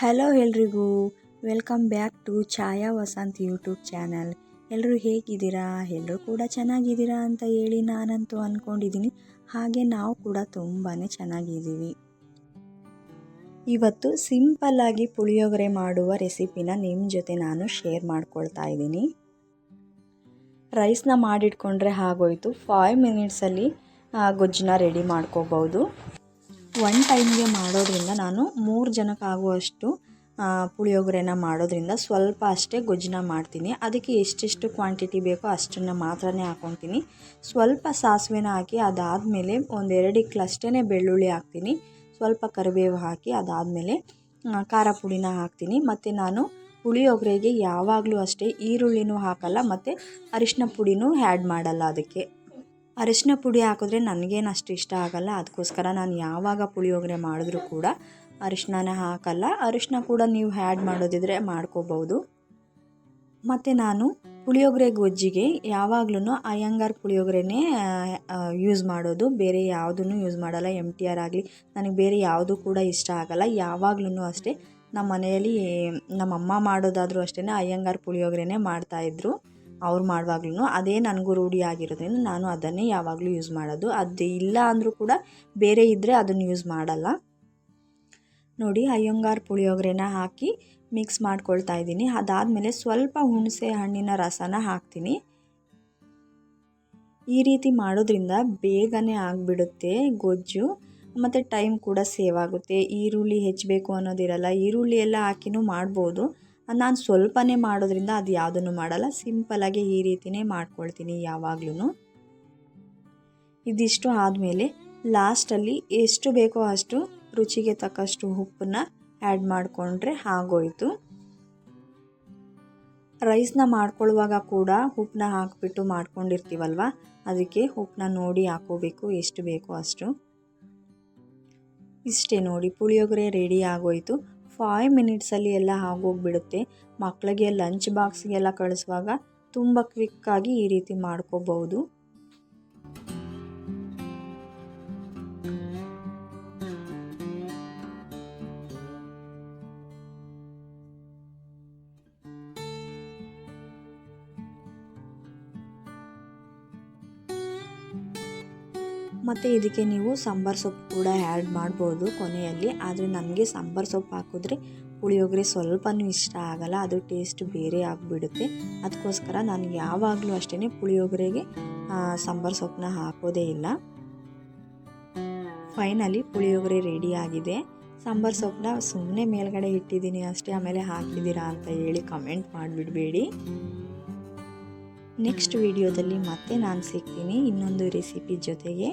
Hello ಎಲ್ರಿಗೂ. Welcome back to Chhaya Vasanth YouTube channel ಎಲ್ಲರೂ ಹೇಗಿದ್ದೀರಾ? ಎಲ್ಲರೂ ಕೂಡ ಚೆನ್ನಾಗಿದ್ದೀರಾ ಅಂತ ಹೇಳಿ ನಾನಂತೂ ಅಂದ್ಕೊಂಡಿದ್ದೀನಿ ಹಾಗೆ ನಾವು ಕೂಡ ತುಂಬಾ ಚೆನ್ನಾಗಿದ್ದೀವಿ. ಇವತ್ತು ಸಿಂಪಲ್ಲಾಗಿ ಪುಳಿಯೋಗರೆ ಮಾಡುವ ರೆಸಿಪಿನ ನಿಮ್ಮ ಜೊತೆ ನಾನು ಶೇರ್ ಮಾಡ್ಕೊಳ್ತಾ ಇದ್ದೀನಿ. ರೈಸ್ನ ಮಾಡಿಟ್ಕೊಂಡ್ರೆ ಆಗೋಯ್ತು. ಫೈವ್ ಮಿನಿಟ್ಸಲ್ಲಿ ಗೊಜ್ಜನ್ನ ರೆಡಿ ಮಾಡ್ಕೋಬೋದು. ಒನ್ ಟೈಮ್ಗೆ ಮಾಡೋದ್ರಿಂದ ನಾನು ಮೂರು ಜನಕ್ಕಾಗುವಷ್ಟು ಪುಳಿಯೋಗರೆನ ಮಾಡೋದ್ರಿಂದ ಸ್ವಲ್ಪ ಅಷ್ಟೇ ಗೊಜ್ಜನ್ನ ಮಾಡ್ತೀನಿ. ಅದಕ್ಕೆ ಎಷ್ಟೆಷ್ಟು ಕ್ವಾಂಟಿಟಿ ಬೇಕೋ ಅಷ್ಟನ್ನು ಮಾತ್ರ ಹಾಕ್ಕೊತೀನಿ ಸ್ವಲ್ಪ ಸಾಸಿವೆನ ಹಾಕಿ ಅದಾದಮೇಲೆ ಒಂದೆರಡು ಇಕ್ಕಲಷ್ಟೇ ಬೆಳ್ಳುಳ್ಳಿ ಹಾಕ್ತೀನಿ. ಸ್ವಲ್ಪ ಕರಿಬೇವು ಹಾಕಿ ಅದಾದಮೇಲೆ ಖಾರ ಪುಡಿನ ಹಾಕ್ತೀನಿ. ಮತ್ತು ನಾನು ಪುಳಿಯೋಗರೆಗೆ ಯಾವಾಗಲೂ ಅಷ್ಟೇ ಈರುಳ್ಳಿನೂ ಹಾಕಲ್ಲ, ಮತ್ತು ಅರಿಶಿನ ಪುಡಿನೂ ಆ್ಯಡ್ ಮಾಡಲ್ಲ ಅದಕ್ಕೆ. ಅರಿಶಿನ ಪುಡಿ ಹಾಕಿದ್ರೆ ನನಗೇನು ಅಷ್ಟು ಇಷ್ಟ ಆಗಲ್ಲ. ಅದಕ್ಕೋಸ್ಕರ ನಾನು ಯಾವಾಗ ಪುಳಿಯೋಗರೆ ಮಾಡಿದ್ರೂ ಕೂಡ ಅರಿಶಿನ ಹಾಕಲ್ಲ. ಅರಿಶಿನ ಕೂಡ ನೀವು ಹ್ಯಾಡ್ ಮಾಡೋದಿದ್ರೆ ಮಾಡ್ಕೋಬೋದು ಮತ್ತು ನಾನು ಪುಳಿಯೋಗರೆ ಗೊಜ್ಜಿಗೆ ಯಾವಾಗಲೂ ಅಯ್ಯಂಗಾರ್ ಪುಳಿಯೋಗರೆನೇ ಯೂಸ್ ಮಾಡೋದು. ಬೇರೆ ಯಾವುದನ್ನು ಯೂಸ್ ಮಾಡಲ್ಲ. ಎಂ ಟಿ ಆರ್ ಆಗಲಿ ನನಗೆ ಬೇರೆ ಯಾವುದು ಕೂಡ ಇಷ್ಟ ಆಗಲ್ಲ. ಯಾವಾಗ್ಲೂ ಅಷ್ಟೇ ನಮ್ಮ ಮನೆಯಲ್ಲಿ ನಮ್ಮಮ್ಮ ಮಾಡೋದಾದರೂ ಅಷ್ಟೇ ಅಯ್ಯಂಗಾರ್ ಪುಳಿಯೋಗರೆನೇ ಮಾಡ್ತಾಯಿದ್ರು ಅವ್ರು ಮಾಡುವಾಗ್ಲೂ ಅದೇ ನನಗೂ ರೂಢಿ ಆಗಿರೋದ್ರಿಂದ ನಾನು ಅದನ್ನೇ ಯಾವಾಗಲೂ ಯೂಸ್ ಮಾಡೋದು. ಅದು ಇಲ್ಲ ಅಂದರೂ ಕೂಡ ಬೇರೆ ಇದ್ದರೆ ಅದನ್ನು ಯೂಸ್ ಮಾಡಲ್ಲ. ನೋಡಿ ಅಯ್ಯಂಗಾರ್ ಪುಳಿಯೋಗರೆನ ಹಾಕಿ ಮಿಕ್ಸ್ ಮಾಡ್ಕೊಳ್ತಾ ಇದ್ದೀನಿ. ಅದಾದಮೇಲೆ ಸ್ವಲ್ಪ ಹುಣಸೆ ಹಣ್ಣಿನ ರಸನ ಹಾಕ್ತೀನಿ. ಈ ರೀತಿ ಮಾಡೋದ್ರಿಂದ ಬೇಗನೆ ಆಗಿಬಿಡುತ್ತೆ ಗೊಜ್ಜು, ಮತ್ತು ಟೈಮ್ ಕೂಡ ಸೇವ್ ಆಗುತ್ತೆ. ಈರುಳ್ಳಿ ಹೆಚ್ಚಬೇಕು ಅನ್ನೋದಿರಲ್ಲ, ಈರುಳ್ಳಿ ಎಲ್ಲ ಹಾಕಿನೂ ಮಾಡ್ಬೋದು. ನಾನು ಸ್ವಲ್ಪನೇ ಮಾಡೋದ್ರಿಂದ ಅದು ಯಾವುದನ್ನು ಮಾಡಲ್ಲ. ಸಿಂಪಲಾಗಿ ಈ ರೀತಿಯೇ ಮಾಡ್ಕೊಳ್ತೀನಿ ಯಾವಾಗ್ಲೂ ಇದಿಷ್ಟು ಆದಮೇಲೆ ಲಾಸ್ಟಲ್ಲಿ ಎಷ್ಟು ಬೇಕೋ ಅಷ್ಟು ರುಚಿಗೆ ತಕ್ಕಷ್ಟು ಉಪ್ಪನ್ನ ಆ್ಯಡ್ ಮಾಡಿಕೊಂಡ್ರೆ ಆಗೋಯ್ತು. ರೈಸ್ನ ಮಾಡ್ಕೊಳ್ಳುವಾಗ ಕೂಡ ಉಪ್ಪನ್ನ ಹಾಕಿಬಿಟ್ಟು ಮಾಡ್ಕೊಂಡಿರ್ತೀವಲ್ವ? ಅದಕ್ಕೆ ಉಪ್ಪನ್ನ ನೋಡಿ ಹಾಕೋಬೇಕು ಎಷ್ಟು ಬೇಕೋ ಅಷ್ಟು. ಇಷ್ಟೇ ನೋಡಿ, ಪುಳಿಯೋಗರೆ ರೆಡಿ ಆಗೋಯ್ತು. ಫೈವ್ ಮಿನಿಟ್ಸಲ್ಲಿ ಎಲ್ಲ ಆಗೋಗ್ಬಿಡುತ್ತೆ. ಮಕ್ಕಳಿಗೆ ಲಂಚ್ ಬಾಕ್ಸ್ಗೆಲ್ಲ ಕಳಿಸುವಾಗ ತುಂಬ ಕ್ವಿಕ್ಕಾಗಿ ಈ ರೀತಿ ಮಾಡ್ಕೋಬಹುದು. ಮತ್ತು ಇದಕ್ಕೆ ನೀವು ಸಾಂಬಾರು ಸೊಪ್ಪು ಕೂಡ ಆ್ಯಡ್ ಮಾಡ್ಬೋದು ಕೊನೆಯಲ್ಲಿ. ಆದರೆ ನನಗೆ ಸಾಂಬಾರು ಸೊಪ್ಪು ಹಾಕಿದ್ರೆ ಪುಳಿಯೋಗರೆ ಸ್ವಲ್ಪನೂ ಇಷ್ಟ ಆಗಲ್ಲ. ಅದು ಟೇಸ್ಟ್ ಬೇರೆ ಆಗಿಬಿಡುತ್ತೆ. ಅದಕ್ಕೋಸ್ಕರ ನಾನು ಯಾವಾಗಲೂ ಅಷ್ಟೇ ಪುಳಿಯೋಗರೆಗೆ ಸಾಂಬಾರು ಸೊಪ್ಪನ್ನ ಹಾಕೋದೇ ಇಲ್ಲ. ಫೈನಲಿ ಪುಳಿಯೋಗರೆ ರೆಡಿ ಆಗಿದೆ. ಸಾಂಬಾರು ಸೊಪ್ಪನ್ನ ಸುಮ್ಮನೆ ಮೇಲ್ಗಡೆ ಇಟ್ಟಿದ್ದೀನಿ ಅಷ್ಟೇ, ಆಮೇಲೆ ಹಾಕಿದ್ದೀರಾ ಅಂತ ಹೇಳಿ ಕಮೆಂಟ್ ಮಾಡಿಬಿಡಬೇಡಿ. ನೆಕ್ಸ್ಟ್ ವಿಡಿಯೋದಲ್ಲಿ ಮತ್ತೆ ನಾನು ಸಿಗ್ತೀನಿ. ಇನ್ನೊಂದು ರೆಸಿಪಿ ಜೊತೆಗೆ.